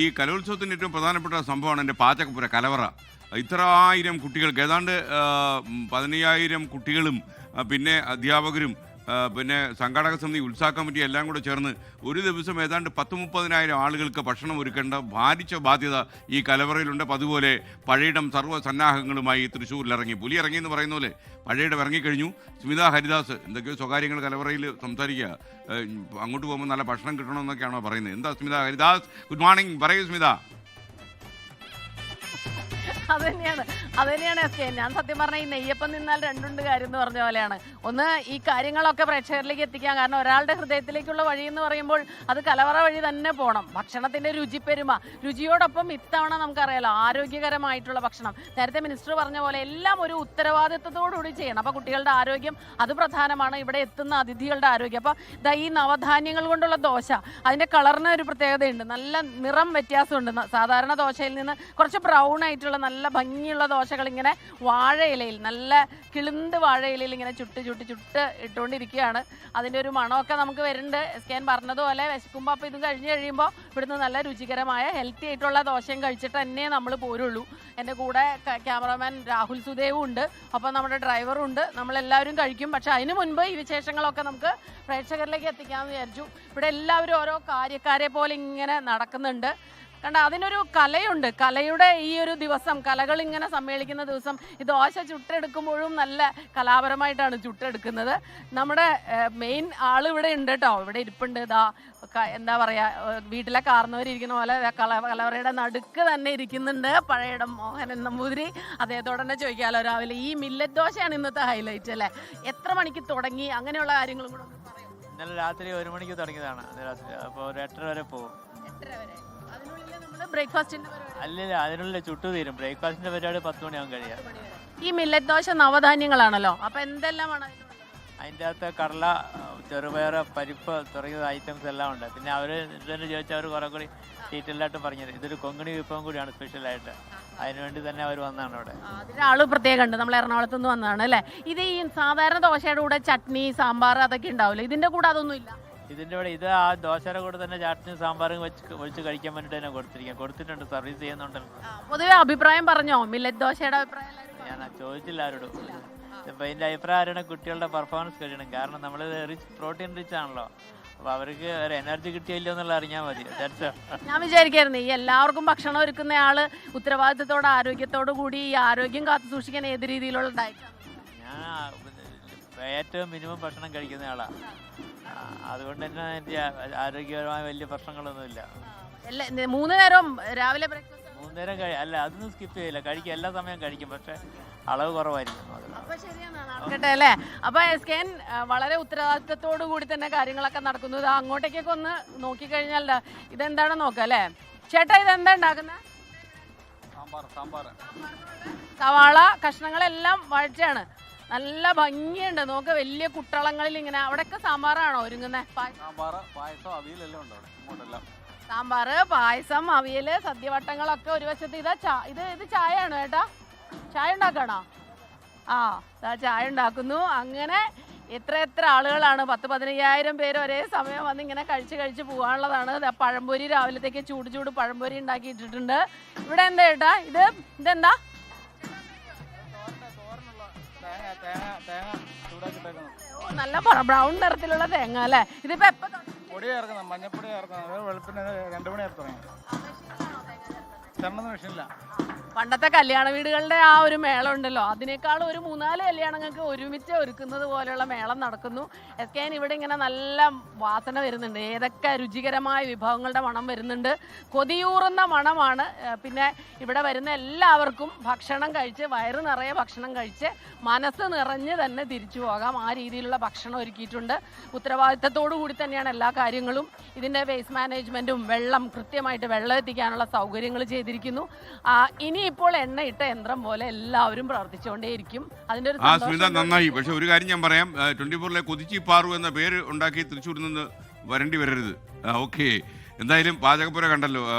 ഈ കലോത്സവത്തിന്റെ ഏറ്റവും പ്രധാനപ്പെട്ട സംഭവമാണ് എന്റെ പാചകപ്പുര കലവറ. ഇത്ര ആയിരം കുട്ടികൾക്ക് ഏതാണ്ട് പതിനയ്യായിരം കുട്ടികളും പിന്നെ അധ്യാപകരും പിന്നെ സംഘാടക സമിതി ഉത്സാഹ കമ്മിറ്റി എല്ലാം കൂടെ ചേർന്ന് ഒരു ദിവസം ഏതാണ്ട് പത്ത് മുപ്പതിനായിരം ആളുകൾക്ക് ഭക്ഷണം ഒരുക്കേണ്ട ഭാരിച്ച ബാധ്യത ഈ കലവറയിലുണ്ട്. അപ്പം അതുപോലെ പഴയിടം സർവ സന്നാഹങ്ങളുമായി തൃശ്ശൂരിൽ ഇറങ്ങി പുലി ഇറങ്ങി എന്ന് പറയുന്ന പോലെ പഴയിടം ഇറങ്ങിക്കഴിഞ്ഞു. സ്മിത ഹരിദാസ് എന്തൊക്കെയോ സ്വകാര്യങ്ങൾ കലവറയിൽ സംസാരിക്കുക. അങ്ങോട്ട് പോകുമ്പോൾ നല്ല ഭക്ഷണം കിട്ടണമെന്നൊക്കെയാണോ പറയുന്നത്. എന്താ സ്മിത ഹരിദാസ്? Good morning. പറയൂ സ്മിത. അത് തന്നെയാണ് അത് തന്നെയാണ് കെ ഞാൻ സത്യം പറഞ്ഞാൽ ഈ നെയ്യപ്പം നിന്നാൽ രണ്ടുണ്ട് കാര്യം എന്ന് പറഞ്ഞ പോലെയാണ്. ഒന്ന് ഈ കാര്യങ്ങളൊക്കെ പ്രേക്ഷകരിലേക്ക് എത്തിക്കാൻ കാരണം ഒരാളുടെ ഹൃദയത്തിലേക്കുള്ള വഴി എന്ന് പറയുമ്പോൾ അത് കലവറ വഴി തന്നെ പോകണം ഭക്ഷണത്തിന്റെ രുചിപ്പെരുമ രുചിയോടൊപ്പം ഇത്തവണ നമുക്കറിയാലോ ആരോഗ്യകരമായിട്ടുള്ള ഭക്ഷണം. നേരത്തെ മിനിസ്റ്റർ പറഞ്ഞ പോലെ എല്ലാം ഒരു ഉത്തരവാദിത്വത്തോടുകൂടി ചെയ്യണം. അപ്പൊ കുട്ടികളുടെ ആരോഗ്യം അത് പ്രധാനമാണ്. ഇവിടെ എത്തുന്ന അതിഥികളുടെ ആരോഗ്യം. അപ്പൊ ഇതാ ഈ നവധാന്യങ്ങൾ കൊണ്ടുള്ള ദോശ അതിന്റെ കളറിന് ഒരു പ്രത്യേകതയുണ്ട്. നല്ല നിറം വ്യത്യാസമുണ്ട്. സാധാരണ ദോശയിൽ നിന്ന് കുറച്ച് ബ്രൗൺ ആയിട്ടുള്ള നല്ല ഭംഗിയുള്ള ദോശകൾ ഇങ്ങനെ വാഴയിലയിൽ നല്ല കിളിന്ത് വാഴയിലയിൽ ഇങ്ങനെ ചുട്ട് ചുട്ട് ചുട്ട് ഇട്ടുകൊണ്ടിരിക്കുകയാണ് അതിന്റെ ഒരു മണമൊക്കെ നമുക്ക് വരുന്നുണ്ട്. എസ് കെ പറഞ്ഞതുപോലെ വിശക്കുമ്പോൾ അപ്പോൾ ഇത് കഴിഞ്ഞ് കഴിയുമ്പോൾ ഇവിടുന്ന് നല്ല രുചികരമായ ഹെൽത്തി ആയിട്ടുള്ള ദോശയും കഴിച്ചിട്ട് തന്നെ നമ്മൾ പോരുള്ളൂ. എന്റെ കൂടെ ക്യാമറമാൻ രാഹുൽ സുദേവും ഉണ്ട്. ഒപ്പം നമ്മുടെ ഡ്രൈവറും ഉണ്ട്. നമ്മളെല്ലാവരും കഴിക്കും. പക്ഷേ അതിന് മുൻപ് ഈ വിശേഷങ്ങളൊക്കെ നമുക്ക് പ്രേക്ഷകരിലേക്ക് എത്തിക്കാമെന്ന് വിചാരിച്ചു. ഇവിടെ എല്ലാവരും ഓരോ കാര്യക്കാരെ പോലെ ഇങ്ങനെ നടക്കുന്നുണ്ട്. കണ്ട അതിനൊരു കലയുണ്ട്. കലയുടെ ഈ ഒരു ദിവസം കലകൾ ഇങ്ങനെ സമ്മേളിക്കുന്ന ദിവസം ഈ ദോശ ചുട്ടെടുക്കുമ്പോഴും നല്ല കലാപരമായിട്ടാണ് ചുട്ടെടുക്കുന്നത്. നമ്മുടെ മെയിൻ ആൾ ഇവിടെ ഉണ്ട് കേട്ടോ ഇവിടെ ഇരിപ്പുണ്ട്. ഇതാ എന്താ പറയാ ഏഹ് വീട്ടിലെ കാർന്നവരിയ്ക്കുന്ന പോലെ കല കലവറയുടെ നടുക്ക് തന്നെ ഇരിക്കുന്നുണ്ട്. പഴയടം മോഹനൻ നമ്പൂതിരി അദ്ദേഹത്തോടെ തന്നെ ചോദിക്കാമല്ലോ രാവിലെ ഈ മില്ലറ്റ് ദോശയാണ് ഇന്നത്തെ ഹൈലൈറ്റ് അല്ലേ? എത്ര മണിക്ക് തുടങ്ങി? അങ്ങനെയുള്ള കാര്യങ്ങളും കൂടെ ഇന്നലെ രാത്രി ഒരു മണിക്ക് തുടങ്ങിയതാണ്. അപ്പോൾ ഒരു എട്ടര വരെ പോകും. എട്ടര വരെ. അതിനുള്ളിൽ ബ്രേക്ക്ഫാസ്റ്റിന്റെ അല്ലല്ല അതിനുള്ള ചുട്ടു തീരും. ബ്രേക്ക്ഫാസ്റ്റിന്റെ പരിപാടി പത്ത് മണിയാകും കഴിയാം. ഈ മില്ലറ്റ് ദോശ നവധാന്യങ്ങളാണല്ലോ. അപ്പൊ എന്തെല്ലാമാണ്? അതിന്റെ അകത്ത് കടല ചെറുപയർ പരിപ്പ് തുടങ്ങിയ ഐറ്റംസ് എല്ലാം ഉണ്ട്. പിന്നെ അവർ ഇതിന് ചോദിച്ചാൽ അവർ കുറെ കൂടി ഡീറ്റെയിലായിട്ട് പറഞ്ഞത് ഇതൊരു കൊങ്ങണി വിഭവം കൂടിയാണ് സ്പെഷ്യലായിട്ട്. അതിനുവേണ്ടി തന്നെ അവർ വന്നതാണ് അവിടെ ആ, അതിന് ആൾ പ്രത്യേകം ഉണ്ട്. നമ്മൾ എറണാകുളത്ത് നിന്ന് വന്നതാണ് അല്ലേ? ഇത് ഈ സാധാരണ ദോശയുടെ കൂടെ ചട്നി സാമ്പാർ അതൊക്കെ ഉണ്ടാവില്ല ഇതിന്റെ കൂടെ അതൊന്നും ഇല്ല. ഇതിന്റെ കൂടെ ഇത് ആ ദോശയുടെ കൂടെ തന്നെ ചാട്ടിനും സാമ്പാറും വെച്ച് ഒഴിച്ച് കഴിക്കാൻ വേണ്ടിയിട്ട് തന്നെ കൊടുത്തിരിക്കുക കൊടുത്തിട്ടുണ്ട് സർവീസ് ചെയ്യുന്നുണ്ടല്ലോ പൊതുവെ അഭിപ്രായം പറഞ്ഞോ? മില്ലറ്റ് ദോശയുടെ അഭിപ്രായം? ഞാൻ ചോദിച്ചില്ല ആരോടും. ഇപ്പം എന്റെ അഭിപ്രായം ആരാണ് കുട്ടികളുടെ പെർഫോമൻസ് കഴിയണം. കാരണം നമ്മൾ റിച്ച് പ്രോട്ടീൻ റിച്ച് ആണല്ലോ. അപ്പോൾ അവർക്ക് ഒരു എനർജി കിട്ടിയില്ലോ എന്നുള്ള അറിഞ്ഞാൽ മതി. ഞാൻ വിചാരിക്കായിരുന്നു ഈ എല്ലാവർക്കും ഭക്ഷണം ഒരുക്കുന്ന ആൾ ഉത്തരവാദിത്തത്തോടെ ആരോഗ്യത്തോടു കൂടി ഈ ആരോഗ്യം കാത്തു സൂക്ഷിക്കാൻ ഏത് രീതിയിലുള്ള ഡയറ്റ് ഞാൻ ഏറ്റവും മിനിമം ഭക്ഷണം കഴിക്കുന്ന ആളാണ് അതുകൊണ്ട് തന്നെ എനിക്ക് ആരോഗ്യപരമായ വലിയ പ്രശ്നങ്ങളൊന്നുമില്ല. എല്ലാ മൂന്ന് നേരം രാവിലെ ബ്രേക്ക്ഫാസ്റ്റ് മൂന്ന് നേരം കഴി അല്ല അതൊന്നും സ്കിപ്പ് ചെയ്യില്ല. കഴിക്കും എല്ലാ സമയം കഴിക്കും. പക്ഷേ അളവ് കുറവായിരിക്കും അത് അപ്പൊ ശരിയാണ് നടക്കട്ടെ അല്ലേ? അപ്പൊ എസ് കെ എൻ വളരെ ഉത്തരവാദിത്തത്തോടു കൂടി തന്നെ കാര്യങ്ങളൊക്കെ നടക്കുന്നു. ഇത് അങ്ങോട്ടേക്കൊക്കെ ഒന്ന് നോക്കിക്കഴിഞ്ഞാൽ ദാ ഇതെന്താണ് നോക്കാം അല്ലേ? ചേട്ടാ ഇതെന്താ ഉണ്ടാക്കുന്നത് സാമ്പാർ. സാമ്പാർ സവാള കഷ്ണങ്ങളെല്ലാം വഴച്ചാണ്. നല്ല ഭംഗിയുണ്ട്. നോക്ക് വലിയ കുട്ടളങ്ങളിൽ ഇങ്ങനെ അവിടെയൊക്കെ സാമ്പാറാണോ ഒരുങ്ങുന്നത് സാമ്പാർ പായസം അവിയലെല്ലാം ഉണ്ട് ഇങ്ങോട്ടെല്ലാം. സാമ്പാറ് പായസം അവിയൽ സദ്യവട്ടങ്ങളൊക്കെ ഒരു വശത്ത്. ഇതാ ചാ ഇത് ഇത് ചായ ആണോ ഏട്ടാ? ചായ ഉണ്ടാക്കണോ? ആ ചായ ഉണ്ടാക്കുന്നു. അങ്ങനെ എത്ര എത്ര ആളുകളാണ് പത്ത് പതിനയ്യായിരം പേര് ഒരേ സമയം വന്ന് ഇങ്ങനെ കഴിച്ച് കഴിച്ച് പോകാനുള്ളതാണ്. പഴംപൊരി രാവിലത്തേക്ക് ചൂട് ചൂട് പഴംപൊരി ഉണ്ടാക്കിയിട്ടിട്ടുണ്ട്. ഇവിടെ എന്താ ഏട്ടാ? ഇത് ഇതെന്താ? നല്ല ബ്രൗൺ നിറത്തിലുള്ള തേങ്ങ അല്ലേ? ഇതിപ്പോ എപ്പോ? പൊടി ചേർക്കണം മഞ്ഞപ്പൊടി ചേർക്കണം വെളുപ്പിന് രണ്ടു മണി നേരത്തെ തുടങ്ങി. ചെണ്ണൊന്നും മെഷീനില്ല. പണ്ടത്തെ കല്യാണ വീടുകളുടെ ആ ഒരു മേളം ഉണ്ടല്ലോ അതിനേക്കാൾ ഒരു മൂന്നാൽ കല്യാണങ്ങൾക്ക് ഒരുമിച്ച് ഒരുക്കുന്നത് പോലെയുള്ള മേളം നടക്കുന്നു. എസ് കെ ഇവിടെ ഇങ്ങനെ നല്ല വാസന വരുന്നുണ്ട്. ഏതൊക്കെ രുചികരമായ വിഭവങ്ങളുടെ മണം വരുന്നുണ്ട്. കൊതിയൂറുന്ന മണമാണ്. പിന്നെ ഇവിടെ വരുന്ന എല്ലാവർക്കും ഭക്ഷണം കഴിച്ച് വയറ് നിറയെ ഭക്ഷണം കഴിച്ച് മനസ്സ് നിറഞ്ഞ് തന്നെ തിരിച്ചു പോകാം. ആ രീതിയിലുള്ള ഭക്ഷണം ഒരുക്കിയിട്ടുണ്ട്. ഉത്തരവാദിത്തത്തോടു കൂടി തന്നെയാണ് എല്ലാ കാര്യങ്ങളും. ഇതിന്റെ വേസ്റ്റ് മാനേജ്മെന്റും വെള്ളം കൃത്യമായിട്ട് വെള്ളം എത്തിക്കാനുള്ള സൗകര്യങ്ങൾ ചെയ്തിരിക്കുന്നു. ആ, ഇനിയിപ്പോൾ ഇട്ട യന്ത്രം പോലെ എല്ലാവരും പ്രവർത്തിച്ചുകൊണ്ടേയിരിക്കും അതിന്റെ ഒരു ആ സന്തോഷം നന്നായി. പക്ഷെ ഒരു കാര്യം ഞാൻ പറയാം. ട്വന്റി ഫോറിലെ കൊതിച്ചി പാറു എന്ന പേര് ഉണ്ടാക്കി തൃശ്ശൂരിൽ നിന്ന് വരേണ്ടി വരരുത്. ഓക്കെ. എന്തായാലും പാചകപ്പുര കണ്ടല്ലോ. ആ,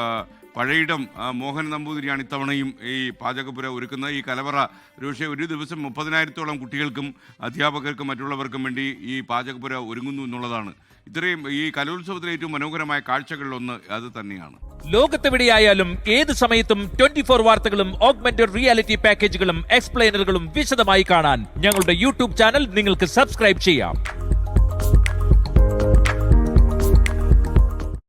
പഴയിടം മോഹൻ നമ്പൂതിരിയാണ് ഇത്തവണയും ഈ പാചകപ്പുര ഒരുക്കുന്നത്. ഈ കലവറ ഒരുപക്ഷെ ഒരു ദിവസം മുപ്പതിനായിരത്തോളം കുട്ടികൾക്കും അധ്യാപകർക്കും മറ്റുള്ളവർക്കും വേണ്ടി ഈ പാചകപ്പുര ഒരുങ്ങുന്നു എന്നുള്ളതാണ്. ഇത്രയും ഈ കലോത്സവത്തിലെ ഏറ്റവും മനോഹരമായ കാഴ്ചകളിലൊന്ന് അത് തന്നെയാണ്. ലോകത്തെവിടെയായാലും ഏത് സമയത്തും ട്വന്റി ഫോർ വാർത്തകളും ഓഗ്മെന്റഡ് റിയാലിറ്റി പാക്കേജുകളും എക്സ്പ്ലെയിനറുകളും വിശദമായി കാണാൻ ഞങ്ങളുടെ യൂട്യൂബ് ചാനൽ നിങ്ങൾക്ക് സബ്സ്ക്രൈബ് ചെയ്യാം.